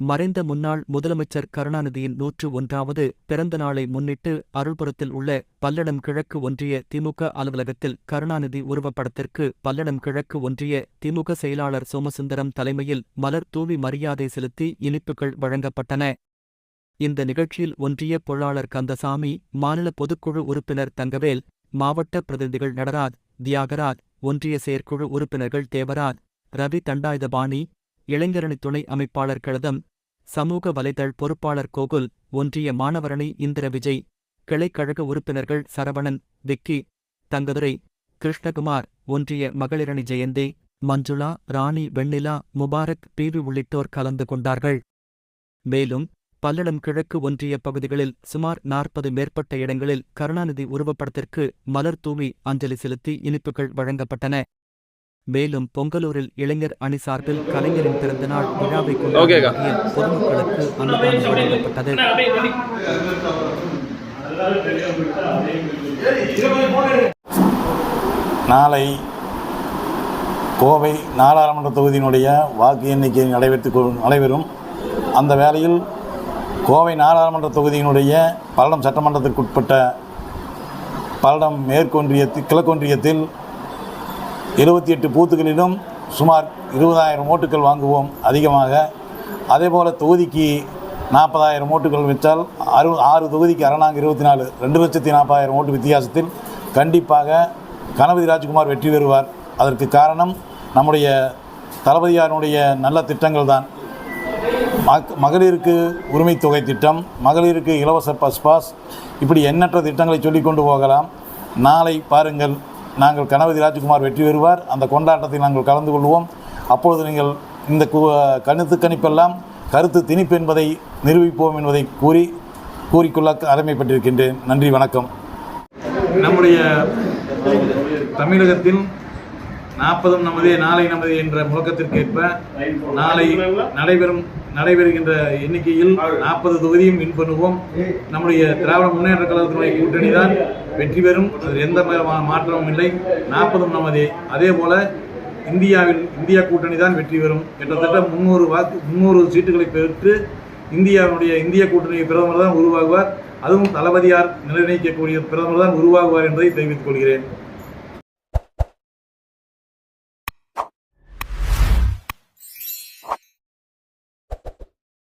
மறைந்த முன்னாள் முதலமைச்சர் கருணாநிதியின் நூற்று ஒன்றாவது பிறந்த நாளை முன்னிட்டு அருள்புரத்தில் உள்ள பல்லடம் கிழக்கு ஒன்றிய திமுக அலுவலகத்தில் கருணாநிதி உருவப்படத்திற்கு பல்லடம் கிழக்கு ஒன்றிய திமுக செயலாளர் சோமசுந்தரம் தலைமையில் மலர் தூவி மரியாதை செலுத்தி இனிப்புகள் வழங்கப்பட்டன. இந்த நிகழ்ச்சியில் ஒன்றிய பொருளாளர் கந்தசாமி மாநில பொதுக்குழு உறுப்பினர் தங்கவேல் மாவட்ட பிரதிநிதிகள் நடராஜ் தியாகராஜ் ஒன்றிய செயற்குழு உறுப்பினர்கள் தேவராஜ் ரவி தண்டாயுதபாணி இளைஞரணி துணை அமைப்பாளர் கழதம் சமூக வலைதள் பொறுப்பாளர் கோகுல் ஒன்றிய மாணவரணி இந்திர விஜய் கிளைக்கழக உறுப்பினர்கள் சரவணன் விக்கி தங்கதுரை கிருஷ்ணகுமார் ஒன்றிய மகளிரணி ஜெயந்தி மஞ்சுளா ராணி வெண்ணிலா முபாரக் பிவி உள்ளிட்டோர் கலந்து கொண்டார்கள். மேலும் பல்லடம் கிழக்கு ஒன்றிய பகுதிகளில் சுமார் நாற்பது மேற்பட்ட இடங்களில் கருணாநிதி உருவப்படத்திற்கு மலர் தூவி அஞ்சலி செலுத்தி இனிப்புகள் வழங்கப்பட்டன. மேலும் பொங்கலூரில் இளைஞர் அணி சார்பில் கலைஞரின் பிறந்தநாள் விழாவை. வகையில் பொதுமக்களுக்கு அன்னதானம் வழங்கப்பட்டது நாளை கோவை நாடாளுமன்ற தொகுதியினுடைய வாக்கு எண்ணிக்கை நடைபெற்று நடைபெறும் அந்த வேளையில் கோவை நாடாளுமன்ற தொகுதியினுடைய பல்லடம் சட்டமன்றத்திற்குட்பட்ட பல்லடம் மேற்கொன்றியத்தில் கிழக்கொன்றியத்தில் இருபத்தி எட்டு பூத்துகளிலும் சுமார் இருபதாயிரம் ஓட்டுகள் வாங்குவோம் அதிகமாக. அதே போல் தொகுதிக்கு நாற்பதாயிரம் ஓட்டுகள் வச்சால் அறு ஆறு தொகுதிக்கு அரணாங்க இருபத்தி நாலு ரெண்டு லட்சத்தி நாற்பதாயிரம் ஓட்டு வித்தியாசத்தில் கண்டிப்பாக கணபதி ராஜ்குமார் வெற்றி பெறுவார். அதற்கு காரணம் நம்முடைய தளபதியாருடைய நல்ல திட்டங்கள் தான் மக் மகளிருக்கு உரிமை தொகை திட்டம் மகளிருக்கு இலவச பஸ் பாஸ் இப்படி எண்ணற்ற திட்டங்களை சொல்லி கொண்டு போகலாம். நாளை பாருங்கள். நாங்கள் கணபதி ராஜ்குமார் வெற்றி பெறுவார். அந்த கொண்டாட்டத்தில் நாங்கள் கலந்து கொள்வோம். அப்பொழுது நீங்கள் இந்த கு கணிப்பெல்லாம் கருத்து திணிப்பு என்பதை நிரூபிப்போம் என்பதை கூறி கூறிக்கொள்ள கடமைப்பட்டிருக்கின்றேன் நன்றி வணக்கம். நம்முடைய தமிழகத்தில் நாற்பதும் நமதே நாளை நமது என்ற முழக்கத்திற்கேற்ப நாளை நடைபெறும் நடைபெறுகின்ற எண்ணிக்கையில் நாற்பது தொகுதியும் வின் பண்ணுவோம். நம்முடைய திராவிட முன்னேற்ற கழகத்தினுடைய கூட்டணி தான் வெற்றி பெறும். அதில் எந்த மா- மாற்றமும் இல்லை. நாற்பதும் நமதே. அதே போல இந்தியாவில் இந்தியா கூட்டணி தான் வெற்றி பெறும். கிட்டத்தட்ட முந்நூறு வாக்கு முன்னூறு சீட்டுகளை பெற்று இந்தியாவுடைய இந்திய கூட்டணி பிரதமர் தான் உருவாகுவார் அதுவும் தளபதியார் நிர்ணயிக்கக்கூடிய பிரதமர் தான் உருவாகுவார் என்பதை தெரிவித்துக் கொள்கிறேன்.